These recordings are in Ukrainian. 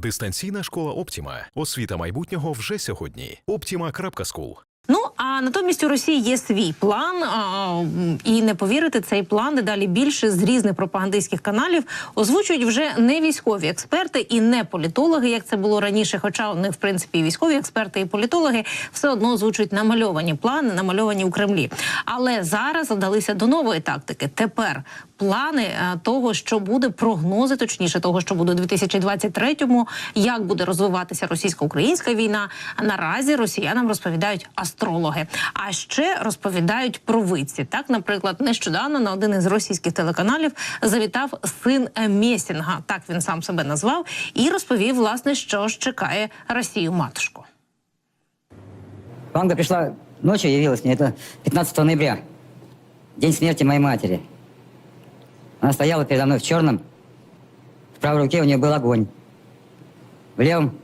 Дистанційна школа Оптіма. Освіта майбутнього вже сьогодні. Optima.school. А натомість у Росії є свій план, а, і не повірите, цей план дедалі більше з різних пропагандистських каналів озвучують вже не військові експерти і не політологи, як це було раніше. Хоча вони, в принципі, військові експерти і політологи все одно озвучують намальовані плани, намальовані у Кремлі. Але зараз вдалися до нової тактики. Тепер плани е, того, що буде прогнози, точніше того, що буде у 2023-му, як буде розвиватися російсько-українська війна. Наразі росіянам розповідають астрологи. А ще розповідають провидці. Так, наприклад, нещодавно на один із російських телеканалів завітав син Месінга, так він сам себе назвав, і розповів, власне, що ж чекає Росію матушку. Ванга пришла ночью, явилась мне, это 15 ноября, день смерти моей матери. Она стояла передо мной в черном, в правой руке у нее был огонь, в левом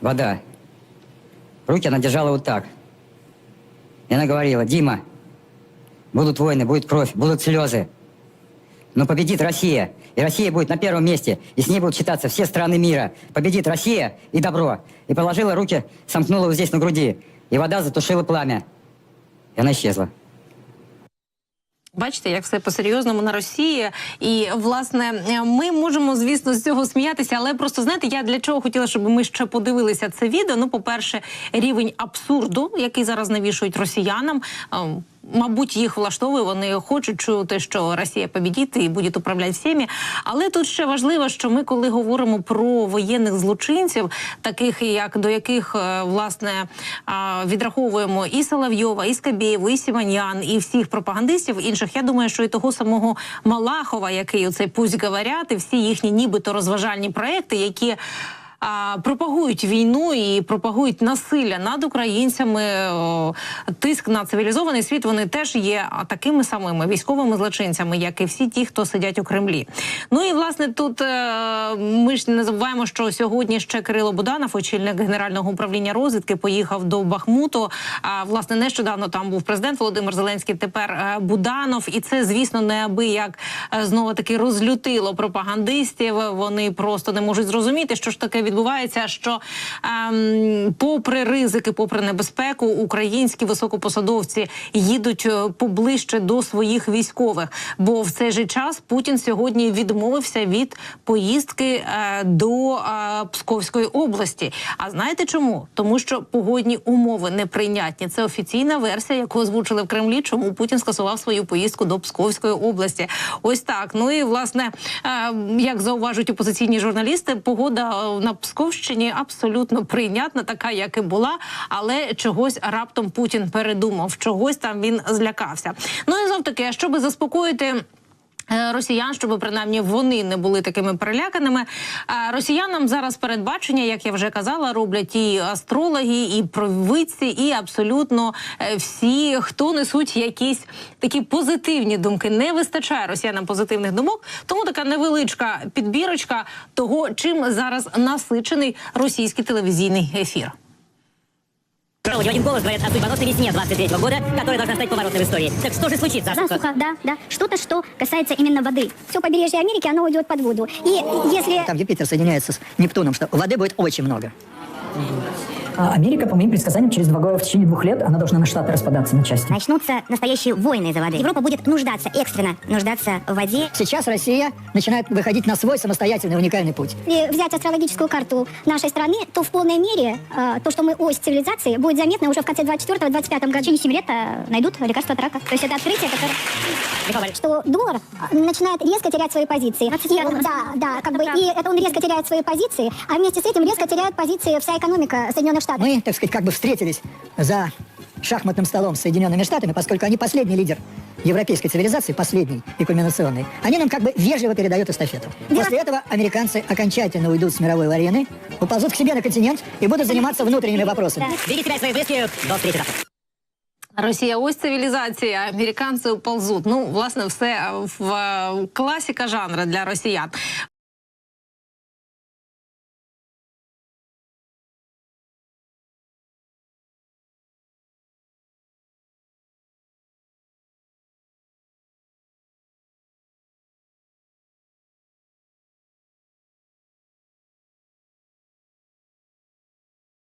вода. Руки она держала вот. И она говорила, Дима, будут войны, будет кровь, будут слезы. Но победит Россия, и Россия будет на первом месте, и с ней будут считаться все страны мира. Победит Россия и добро. И положила руки, сомкнула вот здесь на груди, и вода затушила пламя. И она исчезла. Бачите, як все по-серйозному на Росії, і власне ми можемо, звісно, з цього сміятися, але просто знаєте, я для чого хотіла, щоб ми ще подивилися це відео. Ну, по-перше, рівень абсурду, який зараз навішують росіянам. Мабуть, їх влаштовує. Вони хочуть чути, що Росія побідіть і буде управляти всіми. Але тут ще важливо, що ми, коли говоримо про воєнних злочинців, таких як до яких е, власне відраховуємо і Соловйова, і Скабєєву, і Сіманян, і всіх пропагандистів інших. Я думаю, що і того самого Малахова, який оцей пусть говорять, і всі їхні нібито розважальні проекти, які а, пропагують війну і пропагують насилля над українцями, о, тиск на цивілізований світ. Вони теж є такими самими військовими злочинцями, як і всі ті, хто сидять у Кремлі. Ну і власне тут е, ми ж не забуваємо, що сьогодні ще Кирило Буданов, очільник генерального управління розвідки, поїхав до Бахмуту. А власне нещодавно там був президент Володимир Зеленський. Тепер е, Буданов, і це звісно неабияк е, знову таки розлютило пропагандистів. Вони просто не можуть зрозуміти, що ж таке відбувається. Що ем, попри ризики, попри небезпеку, українські високопосадовці їдуть е, поближче до своїх військових. Бо в цей же час Путін сьогодні відмовився від поїздки е, до е, Псковської області. А знаєте чому? Тому що погодні умови неприйнятні. Це офіційна версія, яку озвучили в Кремлі. Чому Путін скасував свою поїздку до Псковської області? Ось так. Ну і власне, е, як зауважують опозиційні журналісти, погода е, на Псковщині абсолютно прийнятна, така як і була, але чогось раптом Путін передумав, чогось там він злякався. Ну і знов таки, щоб заспокоїти. Е, Росіян, щоб принаймні вони не були такими переляканими. А Росіянам зараз передбачення, як я вже казала, роблять і астрологи, і провидці, і абсолютно е, всі, хто несуть якісь такі позитивні думки. Не вистачає росіянам позитивних думок. Тому така невеличка підбірочка того, чим зараз насичений російський телевізійний ефір. Астрологи один голос говорят о судьбоносной весне 23 года, которая должна стать поворотной в истории. Так что же случится? Засуха, да, да. Что-то, что касается именно воды. Все побережье Америки, оно уйдет под воду. И если... Там Юпитер соединяется с Нептуном, что воды будет очень много. А Америка, по моим предсказаниям, через два года, в течение двух лет, она должна на штаты распадаться на части. Начнутся настоящие войны из-за воды. Европа будет нуждаться, экстренно нуждаться в воде. Сейчас Россия начинает выходить на свой самостоятельный уникальный путь. Если взять астрологическую карту нашей страны, то в полной мере э, то, что мы ось цивилизации, будет заметно уже в конце 24-25 года. В течение 7 лет э, найдут лекарство от рака. То есть это открытие, которое... Что доллар э, начинает резко терять свои позиции. И, да, да, как бы, и это он резко теряет свои позиции, а вместе с этим резко теряет позиции вся экономика Соединенных Штатов. Мы, так сказать, как бы встретились за шахматным столом с Соединенными Штатами, поскольку они последний лидер европейской цивилизации, последний и кульминационный, они нам как бы вежливо передают эстафету. После этого американцы окончательно уйдут с мировой арены, уползут к себе на континент и будут заниматься внутренними вопросами. берегите себя и своих близких. До встречи завтра. Росія, ось цивілізація, американці ползуть. Ну, власне, все е, в е, класіка жанру для росіян.